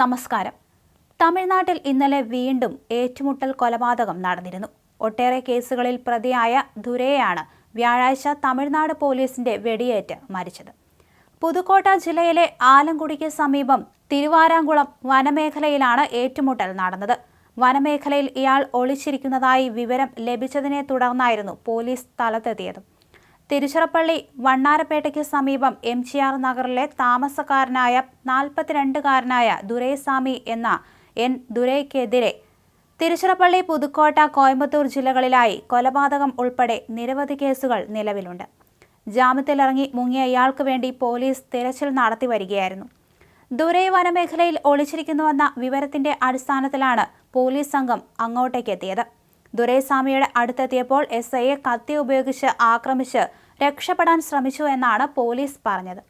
നമസ്കാരം. തമിഴ്നാട്ടിൽ ഇന്നലെ വീണ്ടും ഏറ്റുമുട്ടൽ കൊലപാതകം നടന്നിരുന്നു. ഒട്ടേറെ കേസുകളിൽ പ്രതിയായ ദുരയെയാണ് വ്യാഴാഴ്ച തമിഴ്നാട് പോലീസിന്റെ വെടിയേറ്റ് മരിച്ചത്. പുതുക്കോട്ട ജില്ലയിലെ ആലങ്കുടിക്ക് സമീപം തിരുവാരാങ്കുളം വനമേഖലയിലാണ് ഏറ്റുമുട്ടൽ നടന്നത്. വനമേഖലയിൽ ഇയാൾ ഒളിച്ചിരിക്കുന്നതായി വിവരം ലഭിച്ചതിനെ തുടർന്നായിരുന്നു പോലീസ് സ്ഥലത്തെത്തിയത്. തിരുച്ചിറപ്പള്ളി വണ്ണാരപ്പേട്ടയ്ക്ക് സമീപം എം ജി ആർ നഗറിലെ താമസക്കാരനായ നാൽപ്പത്തിരണ്ടുകാരനായ ദുരൈസ്വാമി എന്ന എൻ ദുരൈക്കെതിരെ തിരുച്ചിറപ്പള്ളി പുതുക്കോട്ട കോയമ്പത്തൂർ ജില്ലകളിലായി കൊലപാതകം ഉൾപ്പെടെ നിരവധി കേസുകൾ നിലവിലുണ്ട്. ജാമ്യത്തിലിറങ്ങി മുങ്ങിയ ഇയാൾക്ക് വേണ്ടി പോലീസ് തിരച്ചിൽ നടത്തി വരികയായിരുന്നു. ദുരൈ വനമേഖലയിൽ ഒളിച്ചിരിക്കുന്നുവെന്ന വിവരത്തിന്റെ അടിസ്ഥാനത്തിലാണ് പോലീസ് സംഘം അങ്ങോട്ടേക്ക് എത്തിയത് ദുരൈസ്വാമിയുടെ അടുത്തെത്തിയപ്പോൾ എസ് ഐയെ കത്തി ഉപയോഗിച്ച് ആക്രമിച്ച് രക്ഷപ്പെടാൻ ശ്രമിച്ചു എന്നാണ് പോലീസ് പറഞ്ഞത്.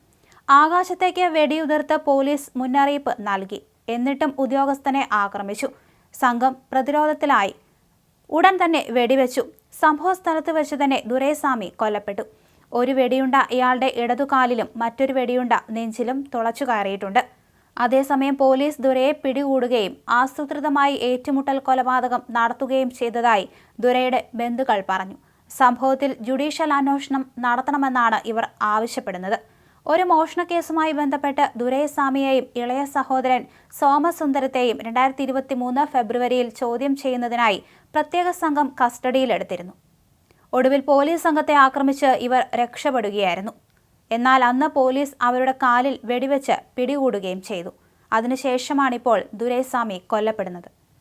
ആകാശത്തേക്ക് വെടിയുതിർത്ത് പോലീസ് മുന്നറിയിപ്പ് നൽകി. എന്നിട്ടും ഉദ്യോഗസ്ഥനെ ആക്രമിച്ചു. സംഘം പ്രതിരോധത്തിലായി. ഉടൻ തന്നെ വെടിവെച്ചു. സംഭവ സ്ഥലത്ത് വെച്ച് തന്നെ ദുരൈസ്വാമി കൊല്ലപ്പെട്ടു. ഒരു വെടിയുണ്ട ഇയാളുടെ ഇടതുകാലിലും മറ്റൊരു വെടിയുണ്ട നെഞ്ചിലും തുളച്ചു കയറിയിട്ടുണ്ട് അതേസമയം പോലീസ് ദുരയെ പിടികൂടുകയും ആസൂത്രിതമായി ഏറ്റുമുട്ടൽ കൊലപാതകം നടത്തുകയും ചെയ്തതായി ദുരയുടെ ബന്ധുക്കൾ പറഞ്ഞു. സംഭവത്തിൽ ജുഡീഷ്യൽ അന്വേഷണം നടത്തണമെന്നാണ് ഇവർ ആവശ്യപ്പെടുന്നത്. ഒരു മോഷണക്കേസുമായി ബന്ധപ്പെട്ട് ദുരൈസ്വാമിയെയും ഇളയ സഹോദരൻ സോമസുന്ദരത്തെയും രണ്ടായിരത്തി ഇരുപത്തി മൂന്ന് ഫെബ്രുവരിയിൽ ചോദ്യം ചെയ്യുന്നതിനായി പ്രത്യേക സംഘം കസ്റ്റഡിയിലെടുത്തിരുന്നു. ഒടുവിൽ പോലീസ് സംഘത്തെ ആക്രമിച്ച് ഇവർ രക്ഷപ്പെടുകയായിരുന്നു. എന്നാൽ അന്ന് പോലീസ് അവരുടെ കാലിൽ വെടിവെച്ച് പിടികൂടുകയും ചെയ്തു. അതിനുശേഷമാണിപ്പോൾ ദുരൈസ്വാമി കൊല്ലപ്പെടുന്നത്.